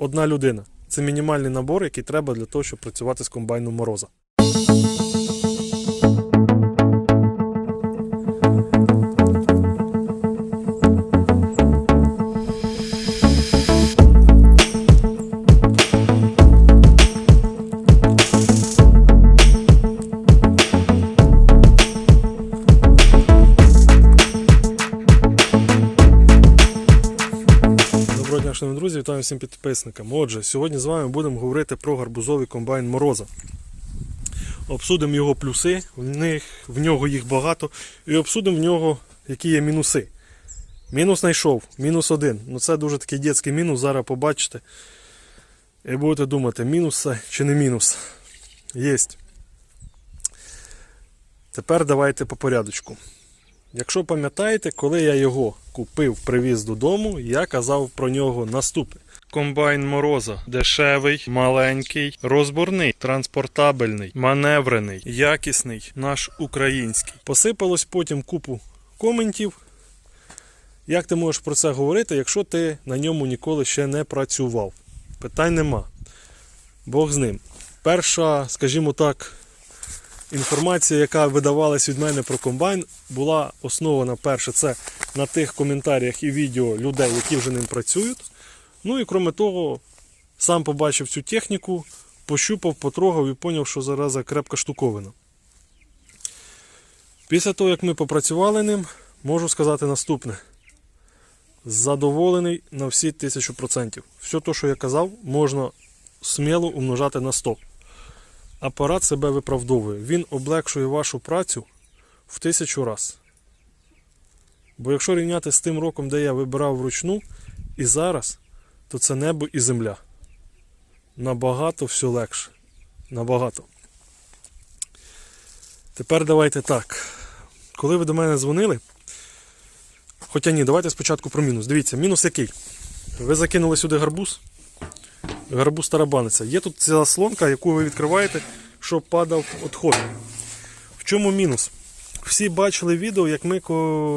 одна людина. Це мінімальний набор, який треба для того, щоб працювати з комбайном мороза. Вітаю всім підписникам. Отже, сьогодні з вами будемо говорити про гарбузовий комбайн Мороза. Обсудимо його плюси, в, них, в нього їх багато, і обсудимо в нього, які є мінуси. Мінус знайшов, мінус один. Ну це дуже такий дитячий мінус, зараз побачите. І будете думати, мінус це чи не мінус. Єсть. Тепер давайте по порядочку. Якщо пам'ятаєте, коли я його купив, привіз додому, я казав про нього наступне. Комбайн Мороза дешевий, маленький, розборний, транспортабельний, маневрений, якісний, наш український. Посипалось потім купу коментів. Як ти можеш про це говорити, якщо ти на ньому ніколи ще не працював? Питань нема. Бог з ним. Перша, скажімо так, інформація, яка видавалась від мене про комбайн, була основана перше, це на тих коментарях і відео людей, які вже ним працюють. Ну і крім того, сам побачив цю техніку, пощупав, потрогав і зрозумів, що зараза крепка штуковина. Після того, як ми попрацювали ним, можу сказати наступне. Задоволений на всі 1000%. Все те, що я казав, можна сміло умножати на 100 апарат себе виправдовує. Він облегшує вашу працю в тисячу раз. Бо якщо рівняти з тим роком, де я вибирав вручну, і зараз, то це небо і земля. Набагато все легше. Набагато. Тепер давайте так. Коли ви до мене дзвонили. Хоча ні, давайте спочатку про мінус. Дивіться, мінус який? Ви закинули сюди гарбуз гарбуз тарабаниться. Є тут ціла слонка, яку ви відкриваєте, щоб падав відход. В чому мінус? Всі бачили відео, як ми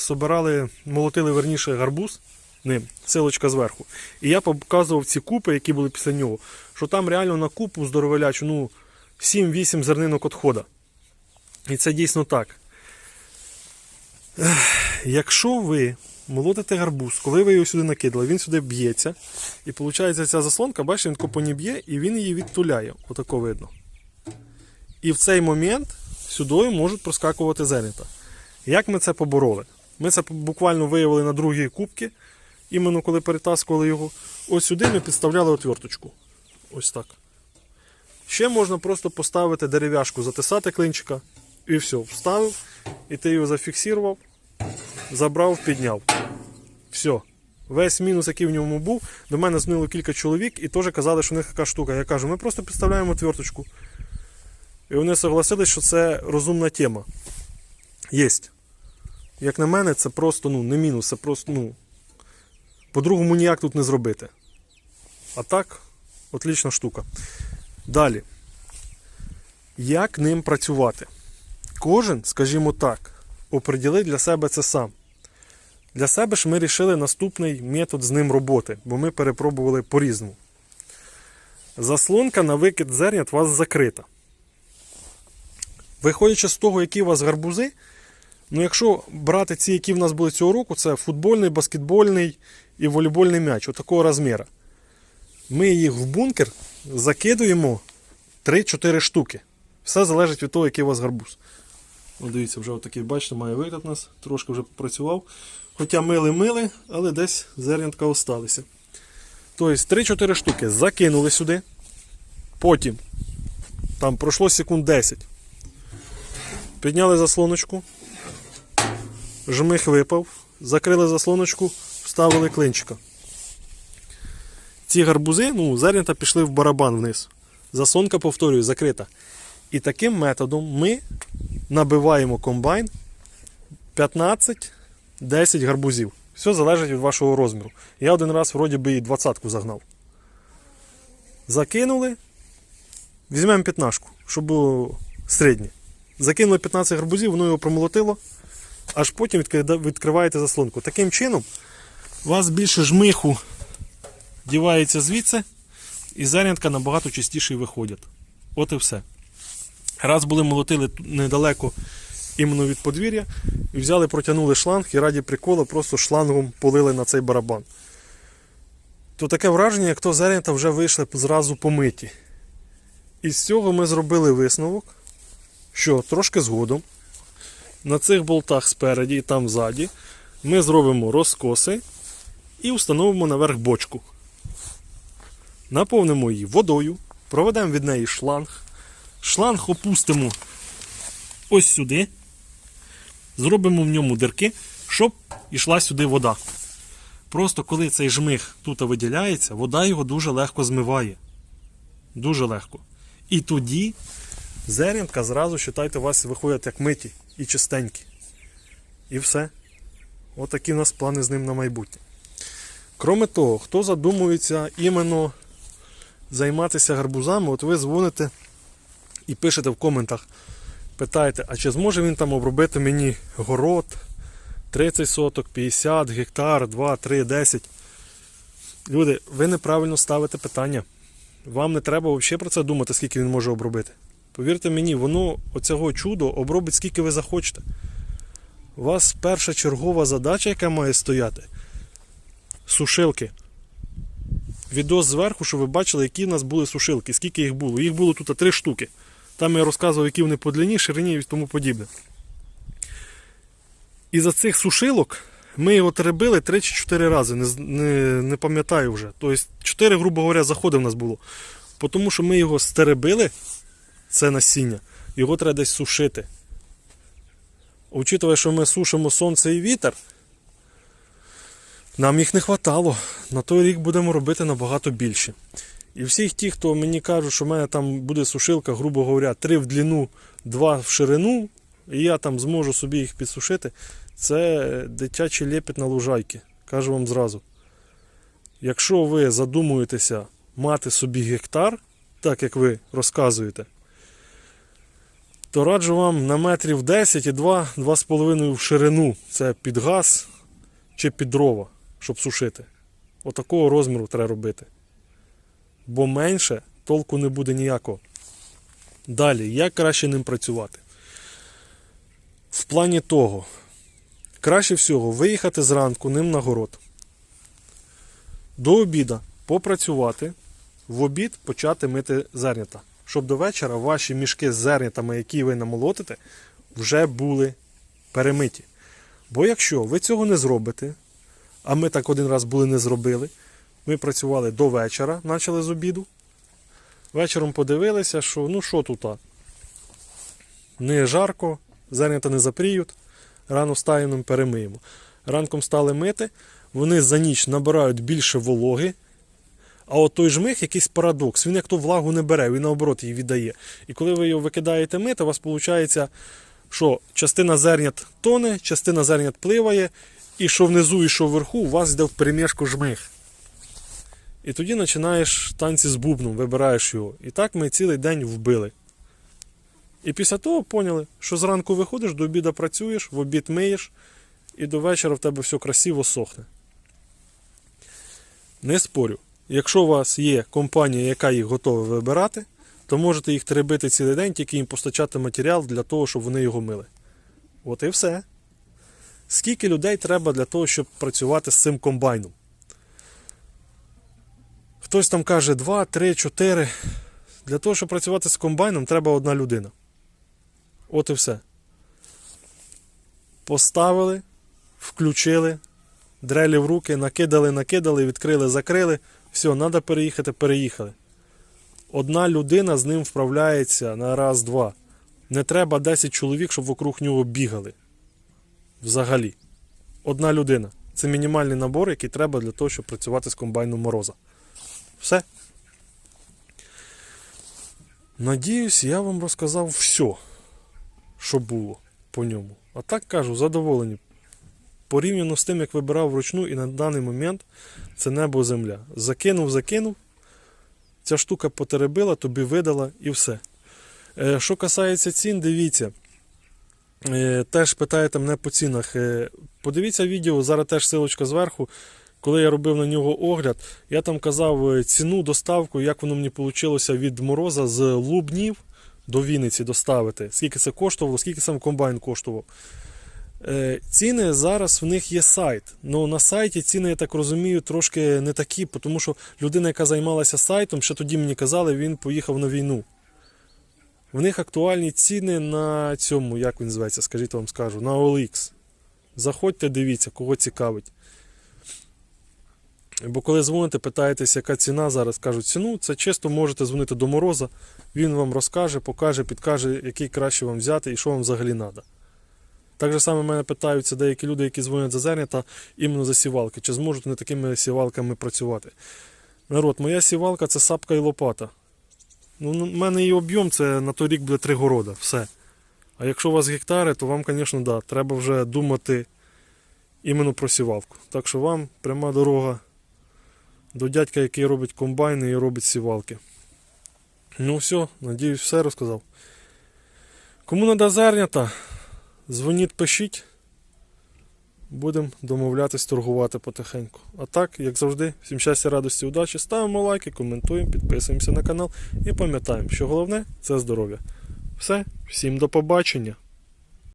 собирали, молотили верніше гарбуз ним, силочка зверху. І я показував ці купи, які були після нього, що там реально на купу здоровелячу, ну, 7-8 зернинок відхода. І це дійсно так. Якщо ви молотите гарбуз, коли ви його сюди накидали, він сюди б'ється. І виходить, ця заслонка, бачите, він копоні б'є і він її відтуляє. Отако видно. І в цей момент сюди можуть проскакувати зернята. Як ми це побороли? Ми це буквально виявили на другій кубці, іменно коли перетаскували його. Ось сюди ми підставляли отверточку. Ось так. Ще можна просто поставити дерев'яшку, затисати клинчика і все. Вставив, і ти його зафіксував, забрав, підняв. Все. Весь мінус, який в ньому був, до мене дзвонило кілька чоловік і теж казали, що в них така штука. Я кажу, ми просто підставляємо отверточку. І вони согласились, що це розумна тема. Єсть. Як на мене, це просто ну, не мінус, це просто, ну. По-другому ніяк тут не зробити. А так, отлічна штука. Далі. Як ним працювати? Кожен, скажімо так, оприділив для себе це сам. Для себе ж ми вирішили наступний метод з ним роботи, бо ми перепробували по-різному. Заслонка на викид зернят у вас закрита. Виходячи з того, які у вас гарбузи, ну якщо брати ці, які в нас були цього року, це футбольний, баскетбольний і волейбольний м'яч, отакого розміру. Ми їх в бункер закидуємо 3-4 штуки. Все залежить від того, який у вас гарбуз. О, дивіться, вже отакий, бачите, має вигляд у нас, трошки вже попрацював. Хоча мили-мили, але десь зернятка осталися. Тобто 3-4 штуки закинули сюди. Потім там пройшло секунд 10. Підняли заслоночку. Жмих випав, закрили заслоночку, вставили клинчика. Ці гарбузи, ну, зернята пішли в барабан вниз. Заслонка, повторюю, закрита. І таким методом ми набиваємо комбайн 15-10 гарбузів. Все залежить від вашого розміру. Я один раз вроді би і двадцятку загнав. Закинули. Візьмемо п'ятнашку, щоб було середнє. Закинули 15 гарбузів, воно його промолотило, аж потім відкриваєте заслонку. Таким чином, у вас більше жмиху дівається звідси, і зернятка набагато частіше виходять. От і все. Раз були молотили недалеко іменно від подвір'я, і взяли, протягнули шланг і раді приколу просто шлангом полили на цей барабан. То таке враження, як то зернята вже вийшли зразу помиті. І з цього ми зробили висновок, що трошки згодом на цих болтах спереді і там ззаді ми зробимо розкоси і встановимо наверх бочку. Наповнимо її водою, проведемо від неї шланг. Шланг опустимо ось сюди. Зробимо в ньому дирки, щоб йшла сюди вода. Просто коли цей жмих тут виділяється, вода його дуже легко змиває. Дуже легко. І тоді зернятка зразу, вважайте, у вас виходять як миті і чистенькі. І все. Отакі в нас плани з ним на майбутнє. Кроме того, хто задумується іменно займатися гарбузами, от ви дзвоните і пишете в коментах, питаєте, а чи зможе він там обробити мені город 30 соток, 50 гектар, 2, 3, 10. Люди, ви неправильно ставите питання. Вам не треба взагалі про це думати, скільки він може обробити. Повірте мені, воно оцього чудо обробить скільки ви захочете. У вас перша чергова задача, яка має стояти сушилки. Відос зверху, щоб ви бачили, які в нас були сушилки, скільки їх було. Їх було тут три штуки. Там я розказував, які вони по длині, ширині і тому подібне. І за цих сушилок ми його теребили 3 чи 4 рази, не, не, не пам'ятаю вже. Тобто 4, грубо говоря, заходи в нас було. Тому що ми його стеребили, це насіння, його треба десь сушити. Учитывая, що ми сушимо сонце і вітер, нам їх не хватало. На той рік будемо робити набагато більше. І всіх ті, хто мені кажуть, що в мене там буде сушилка, грубо говоря, 3 в длину, 2 в ширину, і я там зможу собі їх підсушити, це дитячий лепіт на лужайки. Кажу вам зразу. Якщо ви задумуєтеся мати собі гектар, так як ви розказуєте, то раджу вам на метрів 10 і 2, 2,5 в ширину. Це під газ чи під дрова, щоб сушити. Отакого розміру треба робити. Бо менше толку не буде ніякого. Далі, як краще ним працювати? В плані того, краще всього виїхати зранку ним на город. До обіда попрацювати, в обід почати мити зернята. Щоб до вечора ваші мішки з зернятами, які ви намолотите, вже були перемиті. Бо якщо ви цього не зробите, а ми так один раз були не зробили, ми працювали до вечора, почали з обіду. Вечором подивилися, що ну що тут? Не жарко, зернята не запріють, рано встаємо, перемиємо. Ранком стали мити, вони за ніч набирають більше вологи. А от той жмих якийсь парадокс. Він як ту влагу не бере, він наоборот її віддає. І коли ви його викидаєте мити, у вас виходить, що частина зернят тоне, частина зернят пливає, і що внизу, і що вверху, у вас йде в перемішку жмих. І тоді починаєш танці з бубном, вибираєш його. І так ми цілий день вбили. І після того поняли, що зранку виходиш, до обіду працюєш, в обід миєш, і до вечора в тебе все красиво сохне. Не спорю. Якщо у вас є компанія, яка їх готова вибирати, то можете їх теребити цілий день, тільки їм постачати матеріал для того, щоб вони його мили. От і все. Скільки людей треба для того, щоб працювати з цим комбайном? Хтось там каже 2, 3, 4. Для того, щоб працювати з комбайном, треба одна людина. От і все. Поставили, включили, дрелі в руки, накидали, накидали, відкрили, закрили. Все, треба переїхати, переїхали. Одна людина з ним вправляється на раз-два. Не треба 10 чоловік, щоб вокруг нього бігали. Взагалі. Одна людина. Це мінімальний набор, який треба для того, щоб працювати з комбайном мороза. Все. Надіюсь, я вам розказав все, що було по ньому. А так кажу, задоволені. Порівняно з тим, як вибирав вручну, і на даний момент це небо земля. Закинув, закинув. Ця штука потеребила, тобі видала і все. Е, Що касається цін, дивіться. Е, Теж питаєте мене по цінах. Е, Подивіться відео, зараз теж силочка зверху. коли я робив на нього огляд, я там казав ціну, доставку, як воно мені вийшло від мороза з Лубнів до Вінниці доставити. Скільки це коштувало, скільки сам комбайн коштував. Е, Ціни зараз в них є сайт. Ну на сайті ціни, я так розумію, трошки не такі, тому що людина, яка займалася сайтом, ще тоді мені казали, він поїхав на війну. В них актуальні ціни на цьому, як він зветься, скажіть вам скажу, на OLX. Заходьте, дивіться, кого цікавить. Бо коли дзвоните, питаєтесь, яка ціна зараз, кажуть ціну, це чисто можете дзвонити до Мороза, він вам розкаже, покаже, підкаже, який краще вам взяти і що вам взагалі треба. Так же саме мене питаються деякі люди, які дзвонять за зернята, іменно за сівалки, чи зможуть вони такими сівалками працювати. Народ, моя сівалка це сапка і лопата. Ну, у мене її об'єм це на той рік буде три города, все. А якщо у вас гектари, то вам, звісно, да, треба вже думати іменно про сівалку. Так що вам пряма дорога до дядька, який робить комбайни і робить сівалки. Ну все, надіюсь, все розказав. Кому надо зернята, дзвоніть, пишіть. Будемо домовлятись торгувати потихеньку. А так, як завжди, всім щастя, радості, удачі. Ставимо лайки, коментуємо, підписуємося на канал і пам'ятаємо, що головне це здоров'я. Все, всім до побачення.